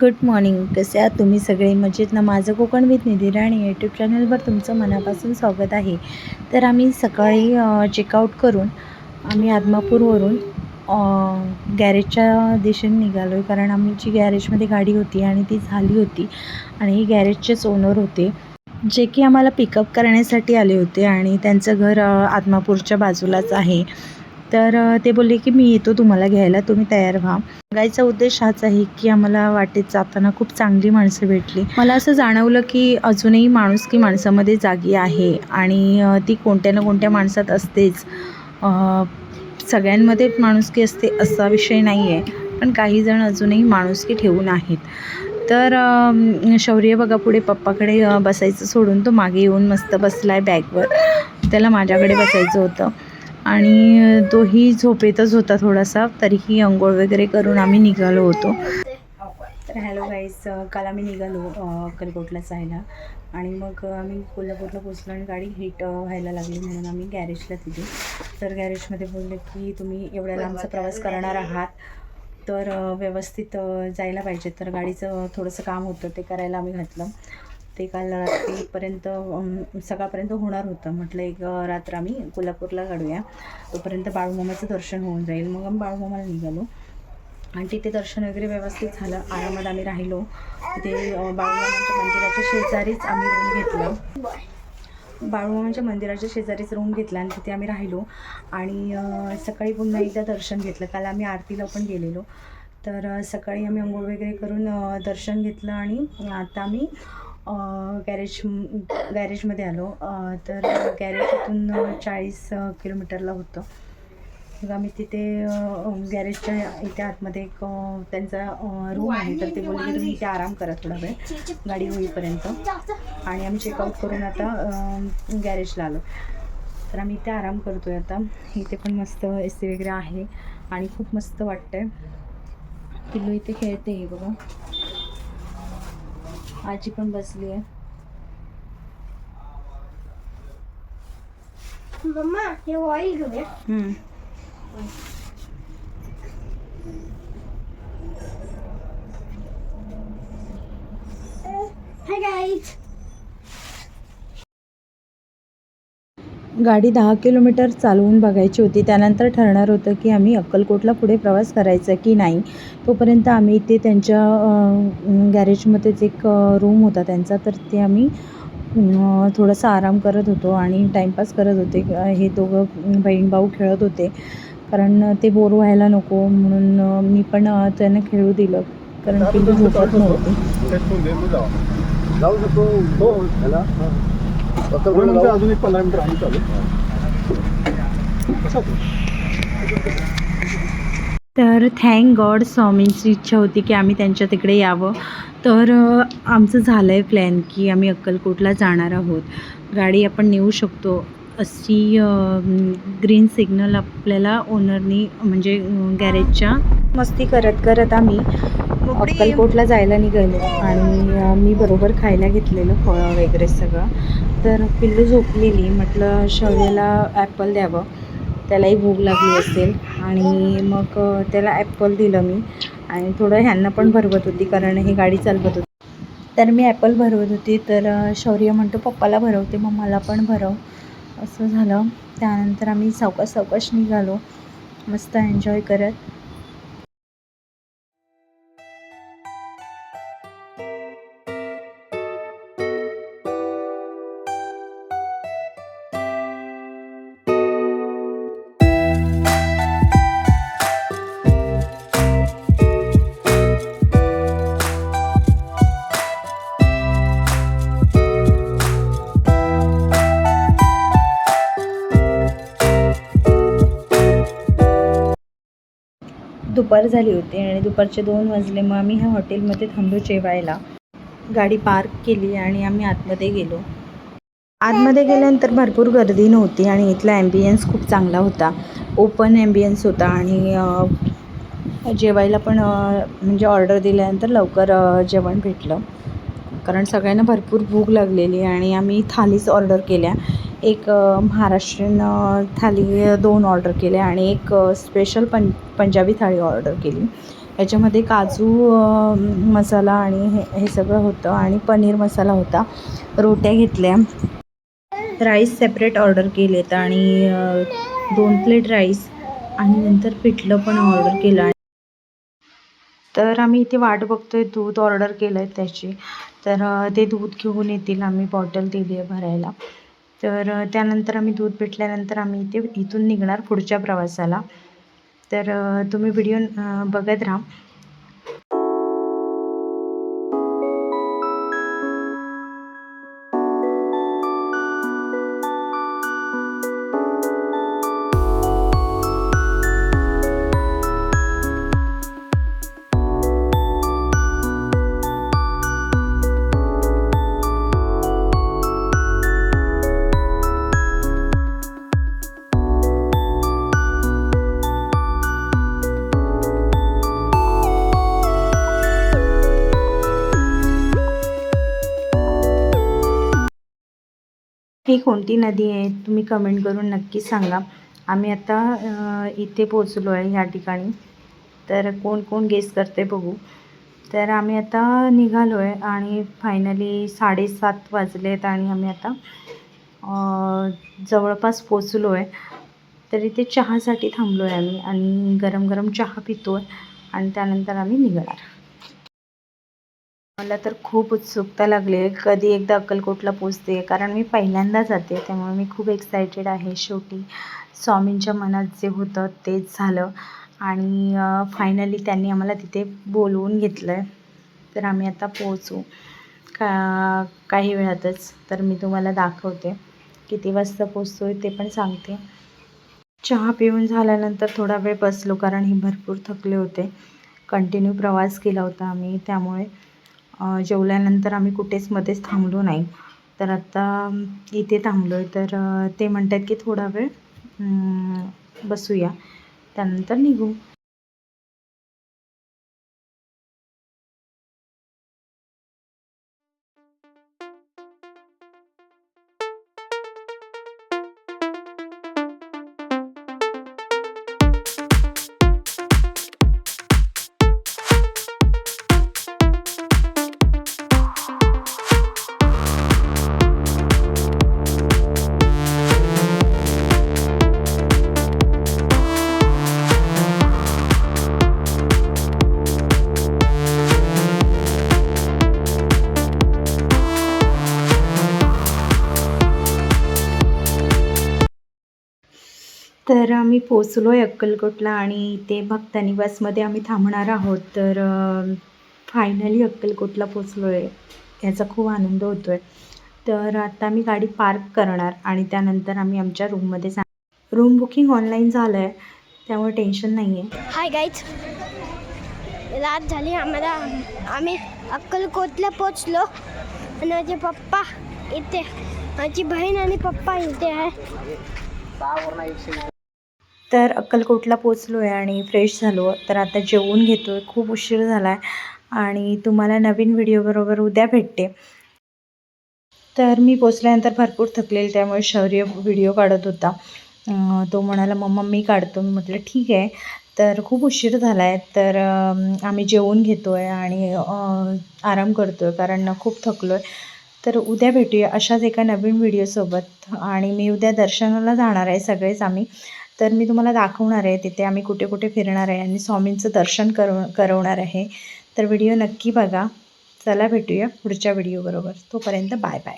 Good morning. कसे आहात तुम्ही सगळे? मजेत ना? माझं कोकण विथ निधी राणी यूट्यूब चॅनलवर तुमचं मनापासून स्वागत आहे. तर आम्ही सकाळी चेकआउट करून आम्ही आदमापूरवरून गॅरेजच्या दिशेने निघालो आहे कारण आमची गॅरेजमध्ये गाडी होती आणि ती झाली होती आणि ही गॅरेजचेच ओनर होते जे की आम्हाला पिकअप करण्यासाठी आले होते आणि त्यांचं घर आदमापूरच्या बाजूलाच आहे. तर ते बोलले की मी येतो तुम्हाला घ्यायला तुम्ही तयार व्हा. गायचा उद्देश हाच आहे की आम्हाला वाटेत जाताना खूप चांगली माणसं भेटली. मला असं जाणवलं की अजूनही माणुसकी माणसामध्ये जागी आहे आणि ती कोणत्या ना कोणत्या माणसात असतेच. सगळ्यांमध्ये माणुसकी असते असा विषय नाही आहे पण काही जण अजूनही माणुसकी ठेवून आहेत. तर शौर्य बघा पुढे पप्पाकडे बसायचं सोडून तो मागे येऊन मस्त बसला आहे बॅगवर. त्याला माझ्याकडे बसायचं होतं. आणि तोही झोपेतच होता थोडासा तरीही अंघोळ वगैरे करून आम्ही निघालो होतो. तर हॅलो गाईज काल आम्ही निघालो अक्कलकोटला जायला. आणि मग आम्ही कोल्हापूरला पोचलो आणि गाडी हिट व्हायला लागली म्हणून आम्ही गॅरेजला दिली तर गॅरेजमध्ये बोलले की तुम्ही एवढ्या लांबचा प्रवास करणार आहात तर व्यवस्थित जायला पाहिजे. तर गाडीचं थोडंसं काम होतं ते करायला आम्ही घातलं. ते काल रात्रीपर्यंत सकाळपर्यंत होणार होतं. म्हटलं एक रात्र आम्ही कोल्हापूरला काढूया. तोपर्यंत बाळूमामाचं दर्शन होऊन जाईल. मग आम्ही बाळूमामाला निघालो. आणि तिथे दर्शन वगैरे व्यवस्थित झालं. आरामात आम्ही राहिलो. तिथे बाळूमामाच्या मंदिराच्या शेजारीच आम्ही रूम घेतलं. बाळूमामाच्या मंदिराच्या शेजारीच रूम घेतला आणि तिथे आम्ही राहिलो. आणि सकाळी पुन्हा एकदा दर्शन घेतलं. काल आम्ही आरतीला पण गेलेलो. तर सकाळी आम्ही अंघोळ वगैरे करून दर्शन घेतलं आणि आता आम्ही गॅरेज गॅरेजमध्ये आलो. तर गॅरेज इथून चाळीस किलोमीटरला होतं. मग आम्ही तिथे गॅरेजच्या इथे आतमध्ये एक त्यांचा रूम आहे. तर ते बोलले तुम्ही इथे आराम करा थोडा वेळ. गाडी होईपर्यंत. आणि आम्ही चेकआउट करून आता गॅरेजला आलो. तर आम्ही इथे आराम करतोय आता. इथे पण मस्त ए सी वगैरे आहे. आणि खूप मस्त वाटतंय. पिल्लू इथे खेळते हे बघा. आजी पण बसली आहे Mamma, jag var i गाडी दहा किलोमीटर चालवून बघायची होती. त्यानंतर ठरणार होतं की आम्ही अक्कलकोटला पुढे प्रवास करायचा की नाही. तोपर्यंत आम्ही इथे त्यांच्या गॅरेजमध्येच एक रूम होता त्यांचा. तर ते आम्ही थोडासा आराम करत होतो आणि टाईमपास करत होते. हे दोघं बहीण भाऊ खेळत होते. कारण ते बोर व्हायला नको म्हणून मी पण त्यांना खेळू दिलं. कारण पिल्लू झोपत नव्हती. अजून एक पंधरा मिनिटं आहे चालू कसा तू तर थँक गॉड स्वामींची इच्छा होती की आम्ही त्यांच्या तिकडे यावं. तर आमचं झालं आहे प्लॅन की आम्ही अक्कलकोटला जाणार आहोत. गाडी आपण नेऊ शकतो. अशी ग्रीन सिग्नल आपल्याला ओनरनी म्हणजे गॅरेजच्या मस्ती करत करत आम्ही अक्कलकोटला जायला निघालो आणि मी बरोबर खायला घेतलेलं फळं वगैरे सगळं. तर पिल्लू झोपलेली म्हटलं शौर्याला ॲपल द्यावं. त्यालाही भूक लागली असेल आणि मग त्याला ॲपल दिलं मी आणि थोडं ह्यांना पण भरवत होती कारण ही गाडी चालवत होती. तर मी ॲपल भरवत होती तर शौर्य म्हणतो पप्पाला भरवते मग मला पण भरव. असं झालं. त्यानंतर आम्ही सावकाश सावकाश निघालो. मस्त एन्जॉय करत. दुपार झाली होती आणि दुपारचे दोन वाजले. मग आम्ही ह्या हॉटेलमध्ये थांबलो जेवायला. गाडी पार्क केली आणि आम्ही आतमध्ये गेलो. आतमध्ये गेल्यानंतर भरपूर गर्दी नव्हती आणि इथला ॲम्बियन्स खूप चांगला होता. ओपन ॲम्बियन्स होता आणि जेवायला पण म्हणजे ऑर्डर दिल्यानंतर लवकर जेवण भेटलं. कारण सगळ्यांना भरपूर भूक लागलेली आणि आम्ही थालीच ऑर्डर केल्या. एक महाराष्ट्रीयन थाळी थाली दोन ऑर्डर केल्या आणि एक स्पेशल पं पंजाबी थाळी ऑर्डर केली. याच्यामध्ये काजू मसाला आणि हे हे सगळं होतं आणि पनीर मसाला होता. रोट्या घेतल्या. राईस सेपरेट ऑर्डर केलेत आणि दोन प्लेट राईस आणि नंतर पिठलं पण ऑर्डर केलं आणि तर आम्ही इथे वाट बघतोय दूध ऑर्डर केलं आहे त्याची. तर ते दूध घेऊन येतील आम्ही बॉटल दिली आहे भरायला. तर त्यानंतर आम्ही दूध भेटल्यानंतर आम्ही इथे इथून निघणार पुढच्या प्रवासाला. तर तुम्ही व्हिडिओ बघत राहा. ही कोणती नदी आहे तुम्ही कमेंट करून नक्की सांगा. आम्ही आता इथे पोचलो आहे या ठिकाणी. तर कोण कोण गेस करते बघू. तर आम्ही आता निघालो आहे आणि फायनली साडेसात वाजले आहेत आणि आम्ही आता जवळपास पोचलो आहे तर इथे चहासाठी थांबलो आहे आम्ही आणि गरम गरम चहा पितो आहे आणि त्यानंतर आम्ही निघणार. मला तर खूप उत्सुकता लागली आहे. कधी एकदा अक्कलकोटला पोचते कारण मी पहिल्यांदा जाते त्यामुळे मी खूप एक्सायटेड आहे. शेवटी स्वामींच्या मनात जे होतं तेच झालं. आणि फायनली त्यांनी आम्हाला तिथे बोलवून घेतलं आहे तर आम्ही आता पोहोचू. का काही वेळातच. तर मी तुम्हाला दाखवते. किती वाजता पोचतो आहे ते पण सांगते. चहा पिऊन झाल्यानंतर थोडा वेळ बसलो कारण ही भरपूर थकले होते. कंटिन्यू प्रवास केला होता आम्ही त्यामुळे जेवल्यानंतर आम्ही कुठेच मध्येच थांबलो नाही. तर आता इथे थांबलो आहे तर ते म्हणतात की थोडा वेळ बसूया. त्यानंतर निघू. तर आम्ही पोचलो आहे अक्कलकोटला आणि इथे भक्तनिवासमध्ये आम्ही थांबणार आहोत. तर फायनली अक्कलकोटला पोचलो आहे याचा खूप आनंद होतो आहे तर आता मी गाडी पार्क करणार आणि त्यानंतर आम्ही आमच्या रूममध्ये जा रूम बुकिंग ऑनलाईन झालं आहे त्यामुळे टेन्शन नाही आहे हाय गाईज रात झाली आम्हाला. आम्ही अक्कलकोटला पोचलो आणि माझे पप्पा इथे. माझी बहीण आणि पप्पा इथे आहे. तर अक्कलकोटला पोचलो आहे आणि फ्रेश झालो तर आता जेवून घेतो आहे खूप उशीर झाला आहे आणि तुम्हाला नवीन व्हिडिओबरोबर उद्या भेटते. तर मी पोचल्यानंतर भरपूर थकलेली त्यामुळे शौर्य व्हिडिओ काढत होता. तो म्हणाला मम्मा मी काढतो. मी म्हटलं ठीक आहे. तर खूप उशीर झाला आहे तर आम्ही जेवून घेतो आहे आणि आराम करतो आहे कारण खूप थकलो आहे तर उद्या भेटूया अशाच एका नवीन व्हिडिओसोबत आणि मी उद्या दर्शनाला जाणार आहे सगळेच आम्ही. तर मी तुम्हाला दाखवणार आहे तिथे आम्ही कुठे कुठे फिरणार आहे आणि स्वामींचं दर्शन करव करवणार आहे. तर व्हिडिओ नक्की बघा. चला भेटूया पुढच्या व्हिडिओबरोबर तोपर्यंत बाय बाय.